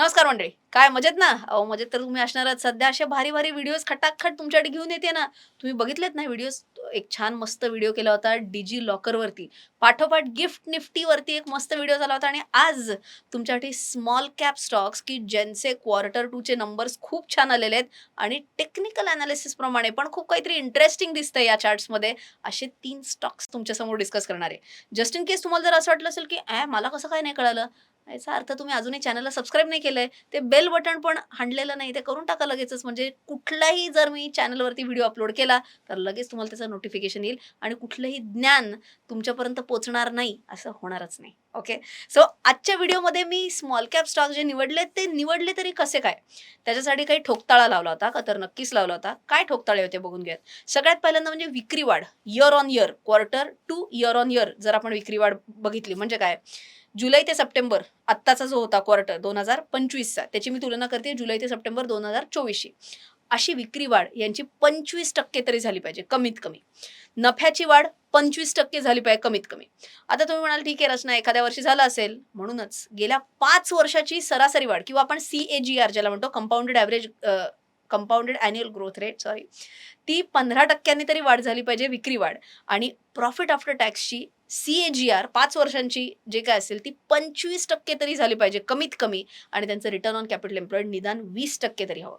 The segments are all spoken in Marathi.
नमस्कार मंडळी. काय मजेत ना? अहो मजेत तर तुम्ही असणार आहात सध्या असे भारी भारी व्हिडिओज खटाखट तुमच्याकडे घेऊन येते ना. तुम्ही बघितलेत ना व्हिडिओज एक छान मस्त व्हिडिओ केला होता डिजी लॉकरवरती पाठोपाठ गिफ्ट निफ्टीवरती एक मस्त व्हिडिओ झाला होता. आणि आज तुमच्यासाठी स्मॉल कॅप स्टॉक्स की ज्यांचे क्वार्टर टूचे नंबर्स खूप छान आलेले आहेत. आणि टेक्निकल अनालिसिसप्रमाणे पण खूप काहीतरी इंटरेस्टिंग दिसतंय या चार्ट्समध्ये असे तीन स्टॉक्स तुमच्यासमोर डिस्कस करणार आहे. जस्ट इन केस तुम्हाला जर असं वाटलं असेल की ॲ मला कसं काय नाही कळालं? याचा अर्थ तुम्ही अजूनही चॅनलला सबस्क्राईब नाही केलंय ते बेल बटन पण हांडलेलं नाही ते करून टाका लगेचच. म्हणजे कुठलाही जर मी चॅनलवरती व्हिडिओ अपलोड केला तर लगेच तुम्हाला त्याचं नोटिफिकेशन येईल आणि कुठलंही ज्ञान तुमच्यापर्यंत पोहोचणार नाही असं होणारच नाही. ओके सो आजच्या व्हिडिओमध्ये मी स्मॉल कॅप स्टॉक जे निवडले ते निवडले तरी कसे काय? त्याच्यासाठी काही ठोकताळा लावला होता का तर नक्कीच लावला होता. काय ठोकताळे होते बघून घ्यात सगळ्यात पहिल्यांदा म्हणजे विक्री वाढ year on year quarter two year on year जर आपण विक्री वाढ बघितली म्हणजे काय? जुलै ते सप्टेंबर आत्ताचा जो होता क्वार्टर दोन हजार पंचवीसचा त्याची मी तुलना करते जुलै ते सप्टेंबर दोन हजार चोवीसशी. अशी विक्री वाढ यांची पंचवीस टक्के तरी झाली पाहिजे कमीत कमी. नफ्याची वाढ पंचवीस टक्के झाली पाहिजे कमीत कमी. आता तुम्ही म्हणाल ठीक आहे रचना एखाद्या वर्षी झाला असेल. म्हणूनच गेल्या पाच वर्षाची सरासरी वाढ किंवा आपण सी ए जी आर ज्याला म्हणतो compounded average compounded annual growth rate sorry ती पंधरा टक्क्यांनी तरी वाढ झाली पाहिजे विक्री वाढ. आणि प्रॉफिट आफ्टर टॅक्सची सी ए जी आर पाच वर्षांची जे काय असेल ती पंचवीस टक्के तरी झाली पाहिजे कमीत कमी. आणि त्यांचं रिटर्न ऑन कॅपिटल एम्प्लॉईड निदान वीस टक्के तरी हवं.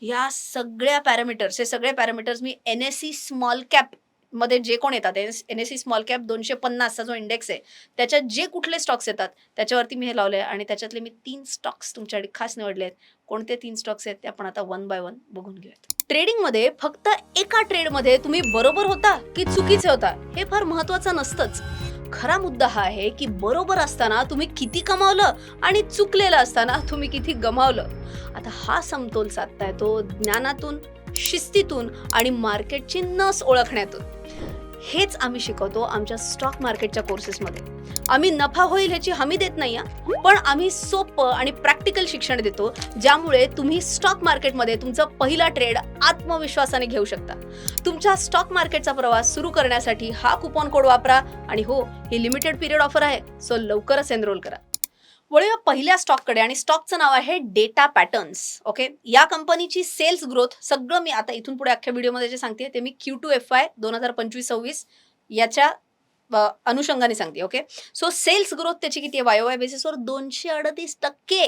ह्या सगळ्या पॅरामीटर्स हे सगळे पॅरामीटर्स मी एन एस सी स्मॉल कॅपमध्ये जे कोण येतात N S C small cap दोनशे पन्नासचा जो इंडेक्स आहे त्याच्यात जे कुठले स्टॉक्स येतात त्याच्यावरती मी हे लावले आहे आणि त्याच्यातले मी तीन स्टॉक्स तुमच्यासाठी खास निवडले आहेत कोणते तीन स्टॉक्स आहेत ते आपण आता वन बाय वन बघून घेऊयात. ट्रेडिंगमध्ये फक्त एका ट्रेडमध्ये तुम्ही बरोबर होता की चुकीचे होता हे फार महत्वाचं नसतंच. खरा मुद्दा हा आहे की बरोबर असताना तुम्ही किती कमावलं आणि चुकलेलं असताना तुम्ही किती गमावलं. आता हा समतोल साधता येतो ज्ञानातून शिस्तीतून आणि मार्केटची नस ओळखण्यातून. हेच आम्ही शिकवतो आमच्या स्टॉक मार्केटच्या कोर्सेसमध्ये आम्ही नफा होईल ह्याची हमी देत नाही पण आम्ही सोपं आणि प्रॅक्टिकल शिक्षण देतो ज्यामुळे तुम्ही स्टॉक मार्केटमध्ये तुमचा पहिला ट्रेड आत्मविश्वासाने घेऊ शकता. तुमच्या स्टॉक मार्केटचा प्रवास सुरू करण्यासाठी हा कुपन कोड वापरा आणि हो ही लिमिटेड पिरियड ऑफर आहे सो लवकरच एनरोल करा. वळूया पहिल्या स्टॉककडे आणि स्टॉकचं नाव आहे डेटा पॅटर्न्स. ओके? या कंपनीची सेल्स ग्रोथ सगळं मी आता इथून पुढे अख्ख्या व्हिडिओमध्ये जे सांगते ते मी क्यू टू एफ आय दोन हजार पंचवीस सव्वीस याच्या अनुषंगाने सांगते ओके? सो सेल्स ग्रोथ त्याची किती आहे? वायोवाय बेसिसवर दोनशे अडतीस टक्के.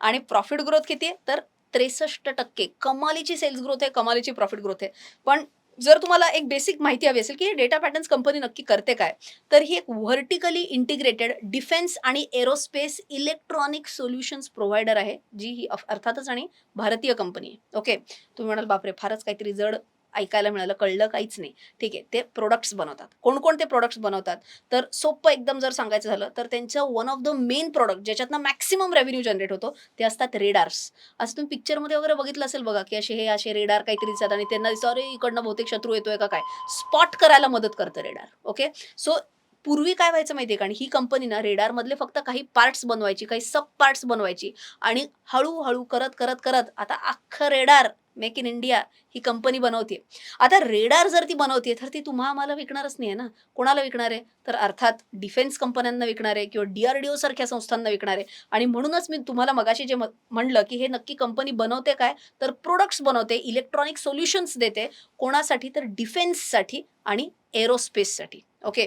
आणि प्रॉफिट ग्रोथ किती आहे? तर त्रेसष्ट टक्के. कमालीची सेल्स ग्रोथ आहे कमालीची प्रॉफिट ग्रोथ आहे. पण जर तुम्हाला एक बेसिक माहिती हवी असेल की डेटा पॅटर्न्स कंपनी नक्की करते काय तर ही एक व्हर्टिकली इंटिग्रेटेड डिफेन्स आणि एरोस्पेस इलेक्ट्रॉनिक सोल्युशन्स प्रोव्हायडर आहे जी ही अर्थातच आणि भारतीय कंपनी आहे. ओके तुम्ही म्हणाल बापरे फारच काहीतरी जड ऐकायला मिळालं कळलं काहीच नाही. ठीक आहे ते प्रोडक्ट्स बनवतात. कोणकोणते प्रोडक्ट्स बनवतात? तर सोपं एकदम जर सांगायचं झालं तर त्यांचं one of the main product ज्याच्यातनं maximum revenue generate होतो ते असतात रेडार्स असं तुम्ही पिक्चरमध्ये वगैरे बघितलं असेल बघा की असे हे असे रेडार काहीतरी दिसतात आणि त्यांना दिसतं अरे इकडनं बहुतेक शत्रू येतोय का काय? स्पॉट करायला मदत करतं रेडार ओके सो पूर्वी काय व्हायचं माहितीये कारण ही कंपनी ना रेडारमधले फक्त काही पार्ट्स बनवायची काही सब पार्ट्स बनवायची. आणि हळूहळू करत करत करत आता अख्खं रेडार मेक इन इंडिया ही कंपनी बनवते आता रेडार जर ती बनवते तर ती तुम्हा आम्हाला विकणारच नाही आहे ना? कोणाला विकणार? आहे तर अर्थात डिफेन्स कंपन्यांना विकणार आहे किंवा डीआरडीओ सारख्या संस्थांना विकणार. आहे आणि म्हणूनच मी तुम्हाला मगाशी जे म- म्हणलं की हे नक्की कंपनी बनवते काय? तर प्रोडक्ट्स बनवते इलेक्ट्रॉनिक सोल्युशन्स देते. कोणासाठी? तर डिफेन्ससाठी आणि एरोस्पेससाठी ओके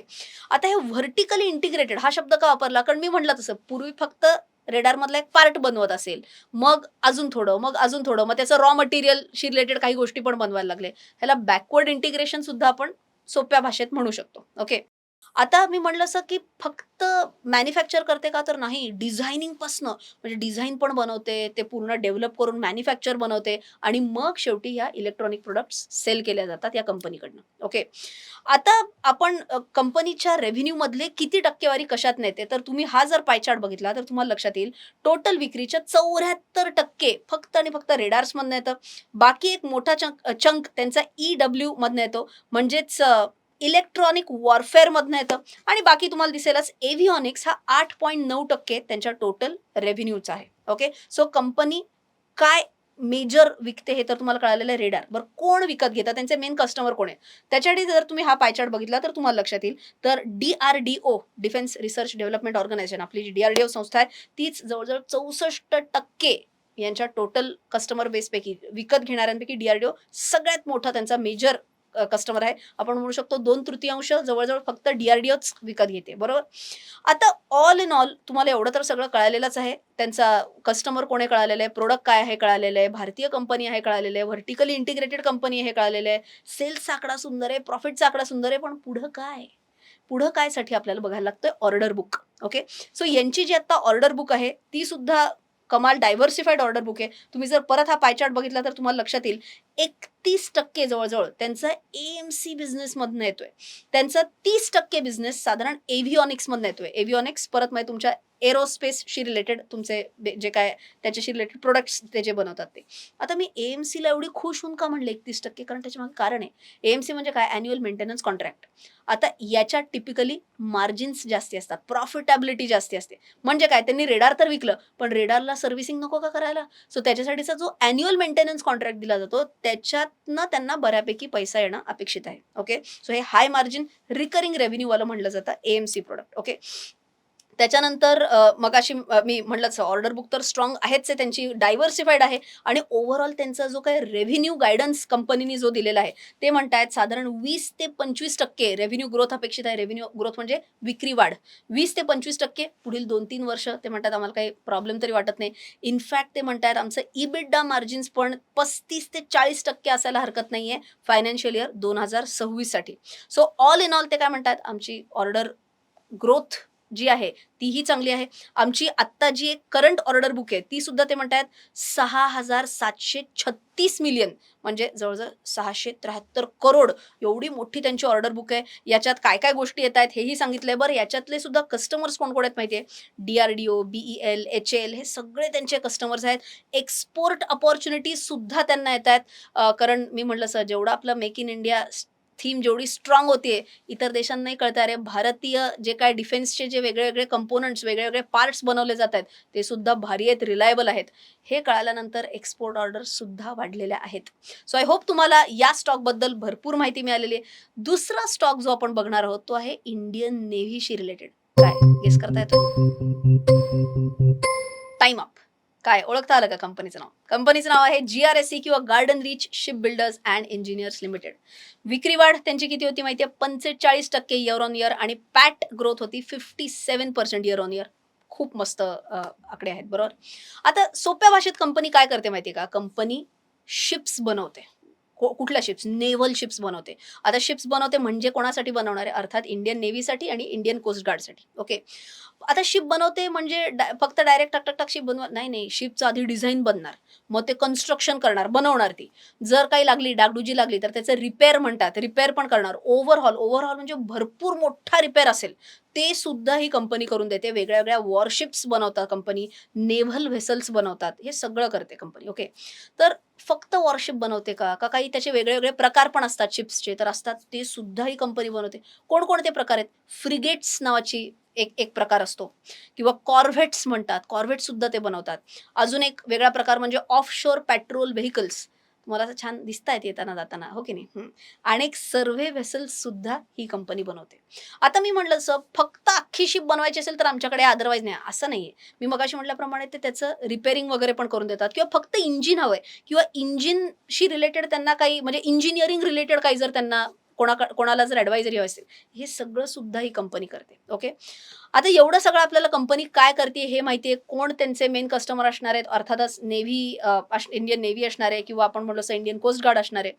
आता हे व्हर्टिकली इंटिग्रेटेड हा शब्द का वापरला? कारण मी म्हटलं तसं पूर्वी फक्त रेडारमधला एक पार्ट बनवत असेल. मग अजून थोडं मग अजून थोडं मग त्याचं रॉ मटेरियलशी रिलेटेड काही गोष्टी पण बनवायला लागले. ह्याला बॅकवर्ड इंटिग्रेशन सुद्धा आपण सोप्या भाषेत म्हणू शकतो. ओके आता मी म्हणलं असं की फक्त मॅन्युफॅक्चर करते का तर नाही डिझायनिंग पासनं. म्हणजे डिझाईन पण बनवते ते पूर्ण डेव्हलप करून मॅन्युफॅक्चर बनवते आणि मग शेवटी ह्या इलेक्ट्रॉनिक प्रोडक्ट्स सेल केल्या जातात या कंपनीकडनं ओके आता आपण कंपनीच्या रेव्हेन्यू मधले किती टक्केवारी कशात नेते? तर तुम्ही हा जर पायचार्ट बघितला तर तुम्हाला लक्षात येईल टोटल विक्रीच्या चौऱ्याहत्तर टक्के फक्त आणि फक्त रेडार्स मधनं येतं. बाकी एक मोठा चंक चंक त्यांचा ई डब्ल्यू मधनं येतो. म्हणजेच इलेक्ट्रॉनिक वॉरफेअरमधनं येतं. आणि बाकी तुम्हाला दिसेलच एव्हिओनिक्स हा आठ पॉईंट नऊ टक्के त्यांच्या टोटल रेव्हेन्यूचा आहे. ओके सो कंपनी काय मेजर विकते हे तर तुम्हाला कळालेलं आहे रेडार बरं कोण विकत घेतात त्यांचे मेन कस्टमर कोण आहे? त्याच्यासाठी जर तुम्ही हा पायचार्ट बघितला तर तुम्हाला लक्षात येईल. तर D R D O defence research development organisation आपली जी डी आर डी ओ संस्था आहे तीच जवळजवळ चौसष्ट टक्के यांच्या टोटल कस्टमर बेसपैकी विकत घेणाऱ्यांपैकी डी आर डी ओ सगळ्यात मोठा त्यांचा मेजर कस्टमर आहे. आपण म्हणू शकतो दोन तृतीयांश जवळजवळ फक्त डीआरडीओच विकत घेते. बरोबर? आता ऑल इन ऑल तुम्हाला एवढं तर सगळं कळालेलंच आहे. त्यांचा कस्टमर कोणी कळालेलं आहे? प्रोडक्ट काय आहे कळालेलं आहे? भारतीय कंपनी आहे कळालेलं आहे? व्हर्टिकली इंटिग्रेटेड कंपनी आहे कळालेलं आहे? सेल्सचा आकडा सुंदर आहे प्रॉफिटचा आकडा सुंदर आहे पण पुढं काय? पुढं काय साठी आपल्याला बघायला लागतंय ऑर्डर बुक ओके सो यांची जी आता ऑर्डर बुक आहे ती सुद्धा कमाल डायव्हर्सिफाईड ऑर्डर बुक आहे. तुम्ही जर परत हा पायचार्ट बघितला तर तुम्हाला लक्षात येईल. एकतीस टक्के जवळजवळ त्यांचा एम सी बिझनेसमधनं येतोय. त्यांचा तीस टक्के बिझनेस साधारण एव्हिओनिक्समधनं येतोय. एव्हिओनिक्स परत म्हणजे तुमच्या एरोस्पेसशी रिलेटेड तुमचे जे काय त्याच्याशी रिलेटेड प्रोडक्ट्स ते जे बनवतात ते. आता मी एम सीला एवढी खुश होऊन का म्हणले एकतीस टक्के? कारण त्याच्यामागे कारण आहे. एम सी म्हणजे काय? अॅन्युअल मेंटेनन्स कॉन्ट्रॅक्ट आता याच्या टिपिकली मार्जिन्स जास्ती असतात. प्रॉफिटेबिलिटी जास्ती असते. म्हणजे काय? त्यांनी रेडार तर विकलं पण रेडारला सर्व्हिसिंग नको का करायला? सो त्याच्यासाठीचा जो अॅन्युअल मेंटेनन्स कॉन्ट्रॅक्ट दिला जातो त्याच्यातनं त्यांना बऱ्यापैकी पैसा येणं अपेक्षित आहे. ओके सो हे हाय मार्जिन रिकरिंग रेव्हेन्यूवालं म्हटलं जातं एएमसी प्रोडक्ट ओके त्याच्यानंतर अ, मगाशी मी म्हटलंच ऑर्डर बुक तर स्ट्रॉंग आहेच आहे त्यांची डायव्हर्सिफाईड आहे आणि ओव्हरऑल त्यांचा जो काही रेव्हेन्यू गायडन्स कंपनीने जो दिलेला आहे ते म्हणतायत साधारण वीस ते पंचवीस टक्के रेव्हेन्यू ग्रोथ अपेक्षित आहे. रेव्हेन्यू ग्रोथ म्हणजे विक्री वाढ. वीस ते पंचवीस टक्के पुढील दोन तीन वर्ष ते म्हणतात आम्हाला काही प्रॉब्लेम तरी वाटत नाही. इनफॅक्ट ते म्हणतात आमचं इबिडा मार्जिन्स पण पस्तीस ते चाळीस टक्के असायला हरकत नाही आहे फायनान्शियल इयर दोन हजार सव्वीससाठी सो ऑल इन ऑल ते काय म्हणतात आमची ऑर्डर ग्रोथ जी आहे तीही चांगली आहे. आमची आत्ता जी एक करंट ऑर्डर बुक आहे ती सुद्धा ते म्हणतात सहा हजार सातशे छत्तीस मिलियन म्हणजे जवळजवळ सहाशे त्र्याहत्तर करोड एवढी मोठी त्यांची ऑर्डर बुक आहे. याच्यात काय काय गोष्टी येत आहेत हेही सांगितलंय. बरं याच्यातले सुद्धा कस्टमर्स कोण कोण आहेत माहिती आहे D R D O B E L H L हे सगळे त्यांचे कस्टमर्स आहेत. एक्सपोर्ट अपॉर्च्युनिटी सुद्धा त्यांना येत आहेत. कारण मी म्हटलं सर जेवढं आपलं मेक इन इंडिया थीम जेवढी स्ट्रॉंग होतीये इतर देशांनाही कळतं अरे भारतीय जे काय डिफेन्सचे जे वेगळे वेगळे कंपोनंट्स वेगळे वेगळे पार्ट्स बनवले जात आहेत ते सुद्धा भारी आहेत रिलायबल आहेत. हे कळाल्यानंतर एक्सपोर्ट ऑर्डर सुद्धा वाढलेल्या आहेत. सो आय होप तुम्हाला या स्टॉकबद्दल भरपूर माहिती मिळालेली आहे. दुसरा स्टॉक जो आपण बघणार आहोत तो आहे इंडियन नेव्हीशी रिलेटेड काय? गेस करता येतो? टाइम अप काय? ओळखता आलं का कंपनीचं नाव? कंपनीचं नाव आहे जी आर एस सी किंवा Garden Reach ship builders and engineers limited विक्री वाढ त्यांची किती होती माहिती आहे पंचेचाळीस टक्के इयर ऑन इयर आणि पॅट ग्रोथ होती fifty seven percent year on year खूप मस्त आकडे आहेत बरोबर? आता सोप्या भाषेत कंपनी काय करते माहिती आहे का? कंपनी शिप्स बनवते. कुठल्या शिप्स नेव्हल शिप्स बनवते. आता शिप्स बनवते म्हणजे कोणासाठी बनवणार आहे? अर्थात इंडियन नेव्हीसाठी आणि इंडियन कोस्ट गार्डसाठी ओके आता शिप बनवते म्हणजे फक्त डायरेक्ट टक टक शिप बनव नाही नाही शिपचं आधी डिझाईन बनणार. मग ते कन्स्ट्रक्शन करणार बनवणार ती. जर काही लागली डागडुजी लागली तर त्याचं रिपेअर म्हणतात. रिपेअर पण करणार. ओव्हरहॉल ओव्हरहॉल म्हणजे भरपूर मोठा रिपेअर असेल. ते सुद्धा ही कंपनी करून देते. वेगळ्या वेगळ्या वॉरशिप्स बनवतात कंपनी नेव्हल व्हेसल्स बनवतात. हे सगळं करते कंपनी ओके तर फक्त वॉरशिप बनवते का? का काही त्याचे वेगळे वेगळे प्रकार पण असतात शिप्सचे तर असतात ते सुद्धा ही कंपनी बनवते. कोणकोणते प्रकार आहेत? फ्रिगेट्स नावाची एक एक प्रकार असतो. किंवा कॉर्व्हेट्स म्हणतात. कॉर्व्हेट्स सुद्धा ते बनवतात. अजून एक वेगळा प्रकार म्हणजे ऑफ शोर पेट्रोल व्हेकल्स तुम्हाला असं छान दिसत आहेत येताना जाताना हो की नाही? आणि एक सर्व्हे व्हेसल्स सुद्धा ही कंपनी बनवते. आता मी म्हटलं सर फक्त अख्खी शिप बनवायची असेल तर आमच्याकडे अदरवाईज नाही. असं नाहीये. मी मगाशी म्हटल्याप्रमाणे ते त्याचं रिपेअरिंग वगैरे पण करून देतात. किंवा फक्त इंजिन हवंय. किंवा इंजिनशी रिलेटेड त्यांना काही म्हणजे इंजिनिअरिंग रिलेटेड काही जर त्यांना कोणा कोणाला जर ॲडवायझरी हवी असेल हे सगळं सुद्धा ही कंपनी करते ओके आता एवढं सगळं आपल्याला कंपनी काय करते हे माहिती आहे. कोण त्यांचे मेन कस्टमर असणार आहेत? अर्थातच नेव्ही इंडियन नेव्ही असणार आहे किंवा आपण म्हणलो असं इंडियन कोस्ट गार्ड असणार आहे.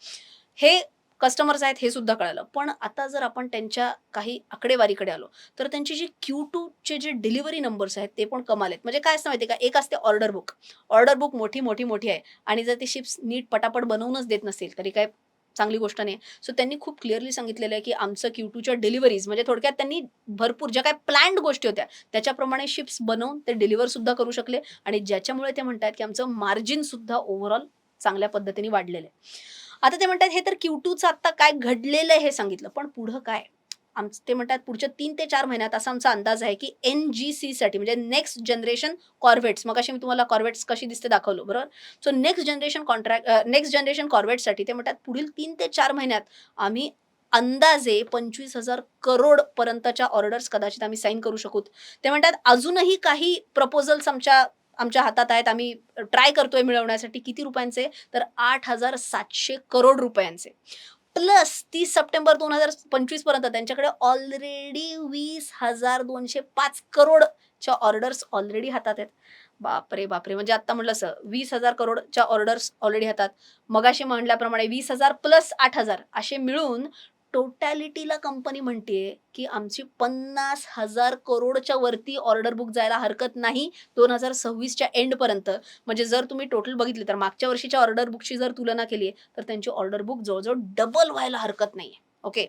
हे कस्टमर्स आहेत हे सुद्धा कळालं. पण आता जर आपण त्यांच्या काही आकडेवारीकडे आलो तर त्यांची जी क्यू टूचे जे डिलिव्हरी नंबर्स आहेत ते पण कमाल आहेत. म्हणजे काय असतं माहिती आहे का? एक असते ऑर्डर बुक ऑर्डर बुक मोठी मोठी मोठी आहे. आणि जर ती शिप्स नीट पटापट बनवूनच देत नसेल तरी काय चांगली गोष्ट नाही सो त्यांनी खूप क्लिअरली सांगितलेलं आहे की आमचं क्यू टूच्या डिलिव्हरीज म्हणजे थोडक्यात त्यांनी भरपूर ज्या काय प्लॅन्ड गोष्टी होत्या त्याच्याप्रमाणे शिप्स बनवून ते डिलिव्हर सुद्धा करू शकले आणि ज्याच्यामुळे ते म्हणतात की आमचं मार्जिन सुद्धा ओव्हरऑल चांगल्या पद्धतीने वाढलेलं आहे. आता ते म्हणतात हे तर क्यू टूचं आत्ता काय घडलेलं आहे हे सांगितलं पण पुढं काय? आमचं ते म्हणतात पुढच्या तीन ते चार महिन्यात असा आमचा अंदाज आहे की एन जी सीसाठी म्हणजे नेक्स्ट जनरेशन कॉर्वेट्स मग अशी मी तुम्हाला कॉर्वेट्स कशी दिसते दाखवलं बरोबर? So next generation contract next generation कॉर्वेटसाठी ते म्हणतात पुढील तीन ते चार महिन्यात आम्ही अंदाजे पंचवीस हजार करोड पर्यंतच्या ऑर्डर्स कदाचित आम्ही साईन करू शकू. ते म्हणतात अजूनही काही प्रपोजल्स आमच्या आमच्या हातात आहेत. आम्ही ट्राय करतोय मिळवण्यासाठी किती रुपयांचे? तर आठ हजार सातशे करोड रुपयांचे. प्लस तीस सप्टेंबर दोन हजार पंचवीसपर्यंत त्यांच्याकडे ऑलरेडी वीस हजार दोनशे पाच करोडच्या ऑर्डर्स ऑलरेडी हातात आहेत. बापरे बापरे. म्हणजे आता म्हटलं असं वीस हजार करोडच्या ऑर्डर्स ऑलरेडी हातात. मगाशी म्हणल्याप्रमाणे वीस हजार प्लस आठ हजार असे मिळून टोटॅलिटीला कंपनी म्हणते की आमची पन्नास हजार करोडच्या वरती ऑर्डर बुक जायला हरकत नाही दोन हजार सव्वीसच्या एंडपर्यंत म्हणजे जर तुम्ही टोटल बघितले तर मागच्या वर्षीच्या ऑर्डर बुकची जर तुलना केली तर त्यांची ऑर्डर बुक जवळजवळ डबल व्हायला हरकत नाही ओके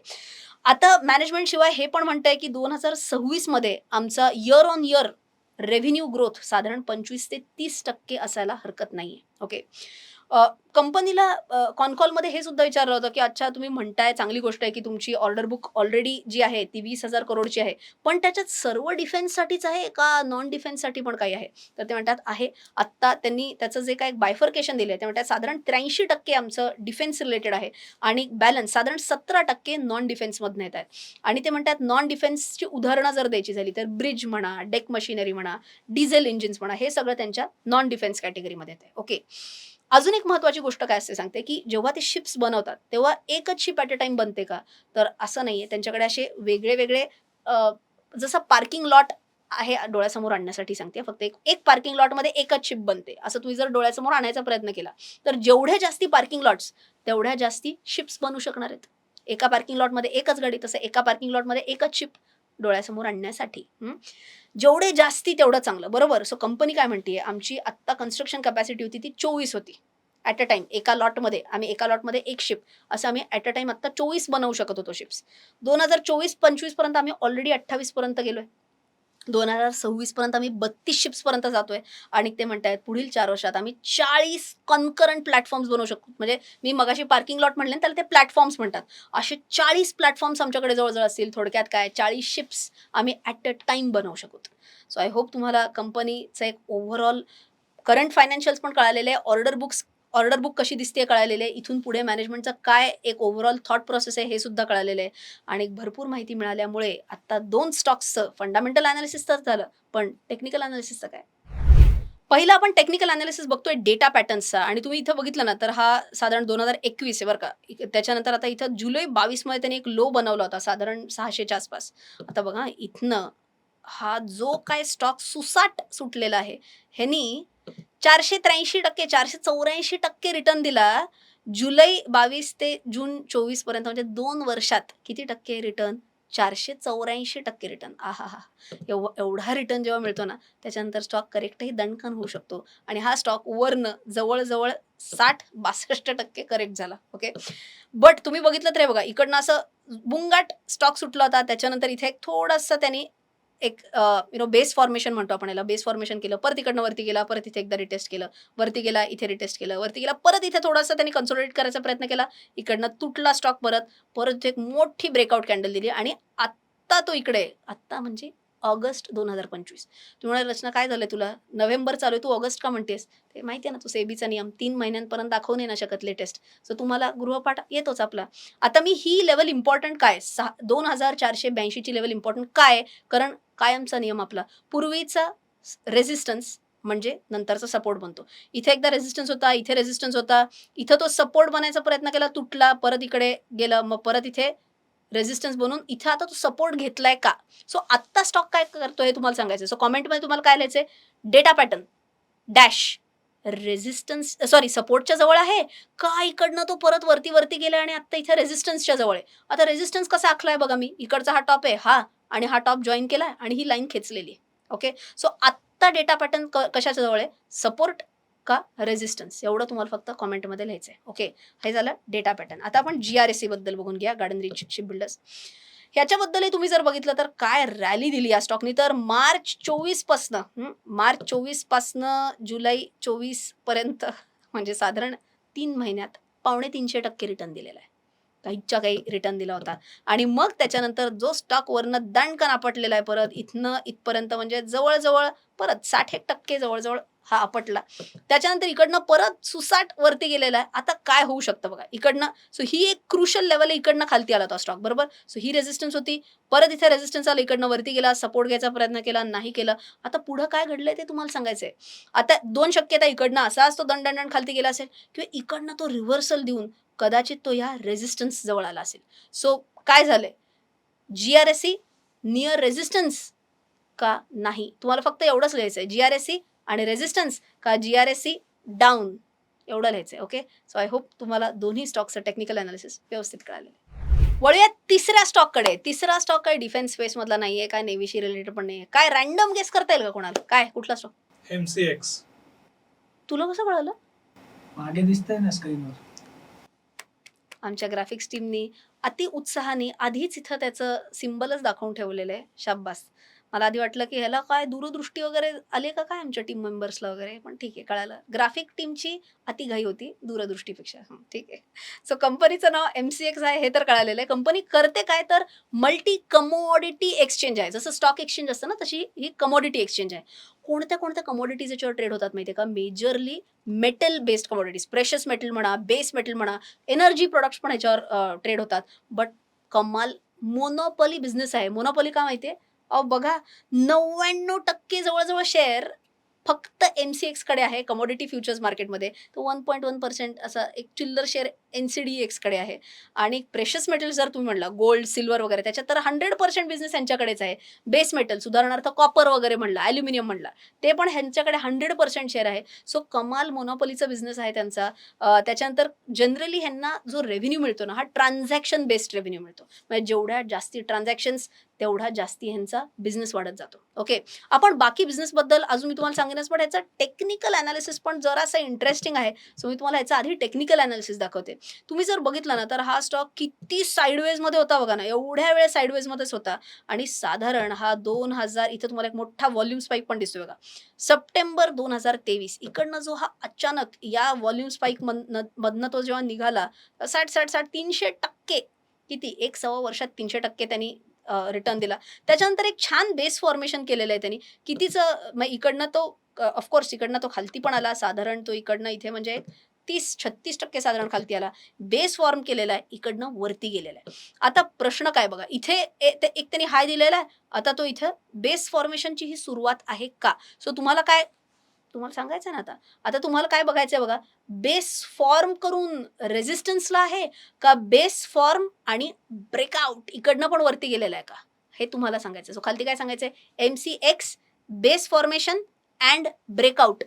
आता मॅनेजमेंट शिवाय हे पण म्हणतंय की दोन हजार सव्वीसमध्ये आमचा year on year revenue growth साधारण पंचवीस ते तीस टक्के असायला हरकत नाही ओके कंपनीला कॉनकॉलमध्ये हे सुद्धा विचारलं होतं की अच्छा तुम्ही म्हणताय चांगली गोष्ट आहे की तुमची ऑर्डर बुक ऑलरेडी जी आहे ती वीस हजार करोडची आहे. पण त्याच्यात सर्व डिफेन्ससाठीच आहे का नॉन डिफेन्ससाठी पण काही आहे? तर ते म्हणतात आहे. आत्ता त्यांनी त्याचं जे काय बायफर्केशन दिलं आहे ते म्हणतात साधारण त्र्याऐंशी टक्के आमचं डिफेन्स रिलेटेड आहे आणि बॅलन्स साधारण सतरा टक्के नॉन डिफेन्समधनं येत आहेत. आणि ते म्हणतात नॉन डिफेन्सची उदाहरणं जर द्यायची झाली तर ब्रिज म्हणा डेक मशिनरी म्हणा डिझेल इंजिन्स म्हणा हे सगळं त्यांच्या नॉन डिफेन्स कॅटेगरीमध्ये येते ओके अजून एक महत्वाची गोष्ट काय असते सांगते की जेव्हा ते शिप्स बनवतात तेव्हा एकच शिप ॲट अ टाइम बनते का? तर असं नाहीये. त्यांच्याकडे असे वेगळे वेगळे जसं पार्किंग लॉट आहे डोळ्यासमोर आणण्यासाठी सांगते. फक्त एक एक पार्किंग लॉटमध्ये एकच शिप बनते. असं तुम्ही जर डोळ्यासमोर आणायचा प्रयत्न केला तर जेवढ्या जास्ती पार्किंग लॉट्स तेवढ्या जास्ती शिप्स बनू शकणार आहेत. एका पार्किंग लॉटमध्ये एकच गाडी तसं एका पार्किंग लॉटमध्ये एकच शिप डोळ्यासमोर आणण्यासाठी जेवढे जास्ती तेवढं चांगलं. बरोबर? सो कंपनी काय म्हणते आमची आत्ता कन्स्ट्रक्शन कॅपॅसिटी होती ती चोवीस होती. ॲट अ टाइम एका लॉटमध्ये आम्ही एका लॉटमध्ये एक शिप असं आम्ही ॲट अ टाइम आत्ता चोवीस बनवू शकत होतो शिप्स दोन हजार चोवीस पंचवीसपर्यंत आम्ही ऑलरेडी अठ्ठावीसपर्यंत गेलोय. दोन हजार सव्वीसपर्यंत आम्ही बत्तीस शिप्सपर्यंत जातोय. आणि ते म्हणत आहेत पुढील चार वर्षात आम्ही चाळीस कॉन्करंट प्लॅटफॉर्म्स बनवू शकतो म्हणजे मी मगाशी पार्किंग लॉट म्हणले ना, त्याला ते प्लॅटफॉर्म्स म्हणतात. असे चाळीस प्लॅटफॉर्म्स आमच्याकडे जवळजवळ असतील. थोडक्यात काय? चाळीस शिप्स आम्ही ॲट अ टाइम बनवू शकू. सो आय होप तुम्हाला कंपनीचं एक ओव्हरऑल करंट फायनान्शियल्स पण कळालेले आहे. ऑर्डर बुक्स ऑर्डर बुक कशी दिसते कळालेली आहे इथून पुढे मॅनेजमेंटचं काय एक ओव्हरऑल थॉट प्रोसेस आहे हे सुद्धा कळालेलं आहे. आणि भरपूर माहिती मिळाल्यामुळे आता दोन स्टॉक्सचं फंडामेंटल अनालिसिस तर झालं पण टेक्निकल अनालिसिसचं काय? पहिला आपण टेक्निकल अनालिसिस बघतोय डेटा पॅटर्न्सचा आणि तुम्ही इथं बघितलं ना तर हा साधारण दोन हजार एकवीस आहे बरं का. त्याच्यानंतर आता इथं जुलै बावीसमध्ये त्यांनी एक लो बनवला होता साधारण सहाशेच्या आसपास. आता बघा इथनं हा जो काय स्टॉक सुसाट सुटलेला आहे ह्यानी चारशे त्र्याऐंशी टक्के चारशे चौऱ्याऐंशी टक्के रिटर्न दिला. जुलै बावीस ते जून चोवीसपर्यंत म्हणजे दोन वर्षात किती टक्के रिटर्न चारशे चौऱ्याऐंशी टक्के रिटर्न आहा हा एव एवढा रिटर्न जेव्हा मिळतो ना त्याच्यानंतर स्टॉक करेक्टही दणकन होऊ शकतो. आणि हा स्टॉक वरनं जवळजवळ साठ बासष्ट टक्के करेक्ट झाला ओके बट तुम्ही बघितलं तर हे बघा इकडनं असं बुंगाट स्टॉक सुटला होता त्याच्यानंतर इथे एक थोडासा त्यांनी एक यु नो बेस फॉर्मेशन म्हणतो आपण याला. बेस फॉर्मेशन केलं परत इकडनं वरती गेला परत इथे एकदा रिटेस्ट केलं. वरती गेला इथे रिटेस्ट केलं. वरती गेला परत इथे थोडासा त्यांनी कन्सोलिडेट करायचा प्रयत्न केला. इकडनं तुटला स्टॉक परत. परत एक मोठी ब्रेकआउट कॅन्डल दिली आणि आत्ता तो इकडे आत्ता म्हणजे ऑगस्ट दोन हजार पंचवीस. तू म्हणाल रचना काय झालं तुला? नोव्हेंबर चालू आहे तू ऑगस्ट का म्हणतेस? ते माहिती आहे ना तू सेबीचा नियम तीन महिन्यांपर्यंत दाखवू नाही ना शकत लेटेस्ट सो तुम्हाला गृहपाठ येतोच आपला. आता मी ही लेवल इम्पॉर्टंट काय? सहा दोन हजार चारशे ब्याऐंशीची लेवल इम्पॉर्टंट काय? कारण कायमचा नियम आपला. पूर्वीचा रेझिस्टन्स म्हणजे नंतरचा सपोर्ट बनतो. इथे एकदा रेझिस्टन्स होता इथे रेझिस्टन्स होता. इथं तो सपोर्ट बनायचा प्रयत्न केला तुटला परत इकडे गेलं मग परत इथे रेझिस्टन्स बनवून इथे आता तो सपोर्ट घेतलाय का? सो आत्ता स्टॉक काय करतो हे तुम्हाला सांगायचं सो कॉमेंटमध्ये तुम्हाला काय लिहायचंय? Data pattern dash resistance sorry सपोर्टच्या जवळ आहे का? इकडनं तो परत वरती वरती गेला आणि आता इथे रेझिस्टन्सच्या जवळ आहे. आता रेझिस्टन्स कसा आखलाय बघा मी. इकडचा हा टॉप आहे. हा. आणि हा टॉप जॉईन केला आणि ही लाईन खेचलेली आहे. ओके सो आत्ता डेटा पॅटर्न कशाच्या जवळ आहे? सपोर्ट का रेझिस्टन्स एवढं तुम्हाला फक्त कॉमेंटमध्ये लिहायचं आहे. ओके हे झालं डेटा पॅटर्न आता आपण जी आर एस सी बद्दल बघून घ्या गार्डन रिच शिप बिल्डर्स ह्याच्याबद्दलही तुम्ही जर बघितलं तर काय रॅली दिली या स्टॉकनी तर मार्च चोवीसपासनं मार्च चोवीसपासनं जुलै चोवीसपर्यंत म्हणजे साधारण तीन महिन्यात पावणे तीनशे टक्के रिटर्न दिलेला आहे. काहीच्या काही रिटर्न दिला होता. आणि मग त्याच्यानंतर जो स्टॉक वरनं दणकन आपटलेला आहे परत इथनं इथपर्यंत म्हणजे जवळजवळ परत साठ एक टक्के जवळजवळ हा आपटला. त्याच्यानंतर इकडनं परत सुसाट वरती गेलेला आहे. आता काय होऊ शकतं बघा? इकडनं सो ही एक क्रुशल लेवल इकडनं खालती आला होता स्टॉक बरोबर? सो ही रेझिस्टन्स होती. परत इथे रेझिस्टन्स आला इकडनं वरती गेला सपोर्ट घ्यायचा प्रयत्न केला नाही केला. आता पुढं काय घडलंय ते तुम्हाला सांगायचंय. आता दोन शक्यता इकडनं असाच तो दंडण खालती गेला असेल किंवा इकडनं तो रिव्हर्सल देऊन कदाचित तो या रेजिस्टन्स जवळ आला असेल. सो काय झालंय? G R S C near resistance का नाही? तुम्हाला फक्त एवढंच लिहायचं आहे जी आर एस सी आणि रेजिस्टन्स का G R S C down एवढं लिहायचं आहे ओके सो आय होप तुम्हाला दोन्ही स्टॉकचं टेक्निकल अनालिसिस व्यवस्थित कळालेलं आहे वळूया तिसऱ्या स्टॉककडे तिसरा स्टॉक काय डिफेन्स स्पेस मधला नाहीये काय नेव्हीशी रिलेटेड पण नाहीये. काय रॅन्डम गेस करता येईल का कोणाला? काय? कुठला स्टॉक एम सी एक्स तुला कसं कळालं? मागे दिसतंय ना स्क्रीनवर आमच्या ग्राफिक्स टीमनी अति उत्साहाने आधीच इथं त्याचं सिम्बलच दाखवून ठेवलेलं आहे शाब्बास. मला आधी वाटलं की ह्याला काय दूरदृष्टी वगैरे आली का काय आमच्या टीम मेंबर्सला वगैरे? पण ठीक आहे कळालं. ग्राफिक टीमची अतिघाई होती दूरदृष्टीपेक्षा. ठीक आहे. सो कंपनीचं नाव एम सी एक्स आहे हे तर कळालेलं आहे. कंपनी करते काय तर मल्टी कमोडिटी एक्सचेंज आहे. जसं स्टॉक एक्सचेंज असतं ना तशी ही कमोडिटी एक्सचेंज आहे. कोणत्या कोणत्या कमोडिटीज याच्यावर ट्रेड होतात माहिती आहे का? Majorly metal based commodities precious metal म्हणा बेस मेटल म्हणा एनर्जी प्रोडक्ट्स पण याच्यावर ट्रेड होतात. बट कमाल मोनोपॉली बिझनेस आहे. मोनोपॉली का माहितीये अहो बघा नव्याण्णव टक्के जवळजवळ शेअर फक्त एम सी एक्सकडे आहे कमोडिटी फ्युचर्स मार्केटमध्ये तो वन पॉईंट वन पर्सेंट असा एक चिल्लर शेअर एन सी डी एक्सकडे आहे. आणि प्रेशस मेटल जर तुम्ही म्हणला गोल्ड सिल्वर वगैरे त्याच्यात तर हंड्रेड पर्सेंट बिझनेस यांच्याकडेच आहे. बेस मेटल उदाहरणार्थ कॉपर वगैरे म्हणला ॲल्युमिनियम म्हणला ते पण ह्यांच्याकडे हंड्रेड पर्सेंट शेअर आहे. सो कमाल मोनोपॉलीचा बिझनेस आहे त्यांचा. त्याच्यानंतर जनरली ह्यांना जो रेव्हेन्यू मिळतो ना हा ट्रान्झॅक्शन बेस्ड रेव्हेन्यू मिळतो. म्हणजे जेवढ्या जास्ती ट्रान्झॅक्शन्स तेवढा जास्ती ह्यांचा बिझनेस वाढत जातो. ओके आपण बाकी बिझनेसबद्दल अजून मी तुम्हाला सांगेनच पण ह्याचा टेक्निकल अनालिसिस पण जरासा इंटरेस्टिंग आहे. सो मी तुम्हाला ह्याचा आधी टेक्निकल अनालिसिस दाखवते. तुम्ही जर बघितलं ना तर हा स्टॉक किती sideways मध्ये होता बघा ना. एवढ्या वेळ sideways मध्येच होता. आणि साधारण हा दोन हजार इथं तुम्हाला एक मोठा व्हॉल्यूम स्पाईक पण दिसतोय बघा. सप्टेंबर दोन हजार तेवीस इकडनं जो हा अचानक या व्हॉल्यूम स्पाईक मधनं तो जेव्हा निघाला साठ साठ साठ तीनशे टक्के किती? एक सव्वा वर्षात तीनशे टक्के त्यांनी रिटर्न दिला. त्याच्यानंतर एक छान बेस फॉर्मेशन केलेलं आहे त्यांनी. कितीचं मग इकडनं तो ऑफकोर्स इकडनं तो खालती पण आला. साधारण तो इकडनं इथे म्हणजे तीस छत्तीस टक्के साधारण खालती आला. बेस फॉर्म केलेला आहे. इकडनं वरती गेलेला आहे. आता प्रश्न काय बघा? इथे ए- ते- एक त्यांनी हाय दिलेला आहे. आता तो इथं बेस फॉर्मेशनची ही सुरुवात आहे का? सो तुम्हाला काय तुम्हाला सांगायचं ना आता? आता तुम्हाला काय बघायचं बघा? बेस फॉर्म करून रेझिस्टन्सला आहे का बेस फॉर्म आणि ब्रेकआउट इकडनं पण वरती गेलेलं आहे का? हे तुम्हाला सांगायचं सो खालती काय सांगायचंय? M C X base formation and breakout.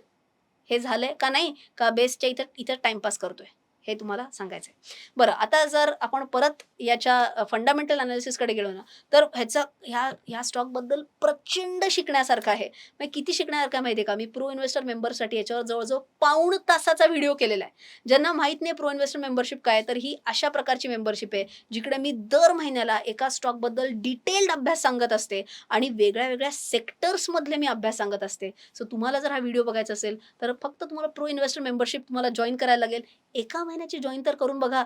हे झालंय का नाही? का बेसच्या इथं इथं टाइमपास करतोय? हे तुम्हाला सांगायचंय. बरं आता जर आपण परत याच्या फंडामेंटल अनालिसिसकडे गेलो ना तर ह्याचा ह्या ह्या स्टॉकबद्दल प्रचंड शिकण्यासारखं आहे. म्हणजे किती शिकण्यासारखं आहे माहिती आहे का? मी प्रो इन्व्हेस्टर मेंबरसाठी याच्यावर जवळजवळ पाऊण तासाचा व्हिडिओ केलेला आहे. ज्यांना माहीत नाही प्रो इन्व्हेस्टर मेंबरशिप काय तर ही अशा प्रकारची मेंबरशिप आहे जिकडे मी दर महिन्याला एका स्टॉकबद्दल डिटेल्ड अभ्यास सांगत असते आणि वेगळ्या वेगळ्या सेक्टर्समधले मी अभ्यास सांगत असते. सो तुम्हाला जर हा व्हिडिओ बघायचा असेल तर फक्त तुम्हाला प्रो इन्व्हेस्टर मेंबरशिप तुम्हाला जॉईन करायला लागेल. एका महिन्याची जॉईन तर करून बघा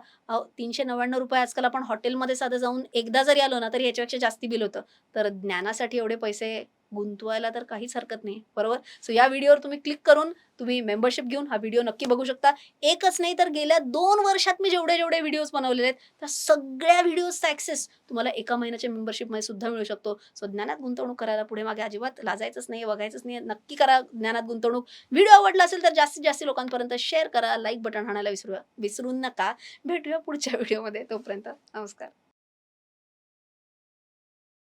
तीनशे नव्याण्णव रुपये आजकाल आपण हॉटेलमध्ये साधं जाऊन एकदा जरी आलो ना तरी याच्यापेक्षा जास्ती बिल होतं. तर ज्ञानासाठी एवढे पैसे गुंतवायला तर काहीच हरकत नाही. बरोबर? सो या व्हिडिओवर तुम्ही क्लिक करून तुम्ही मेंबरशिप घेऊन हा व्हिडिओ नक्की बघू शकता. एकच नाही तर गेल्या दोन वर्षात मी जेवढे जेवढे व्हिडिओज बनवलेले आहेत त्या सगळ्या व्हिडिओजचा ॲक्सेस तुम्हाला एका महिन्याच्या मेंबरशिपमध्ये सुद्धा मिळू शकतो. सो ज्ञानात गुंतवणूक करायला पुढे मागे अजिबात लाजायचंच नाही बघायचंच नाही नक्की करा ज्ञानात गुंतवणूक. व्हिडिओ आवडला असेल तर जास्तीत जास्त लोकांपर्यंत शेअर करा लाईक बटन हाणायला विसरू विसरू नका. भेटूया पुढच्या व्हिडिओमध्ये तोपर्यंत नमस्कार.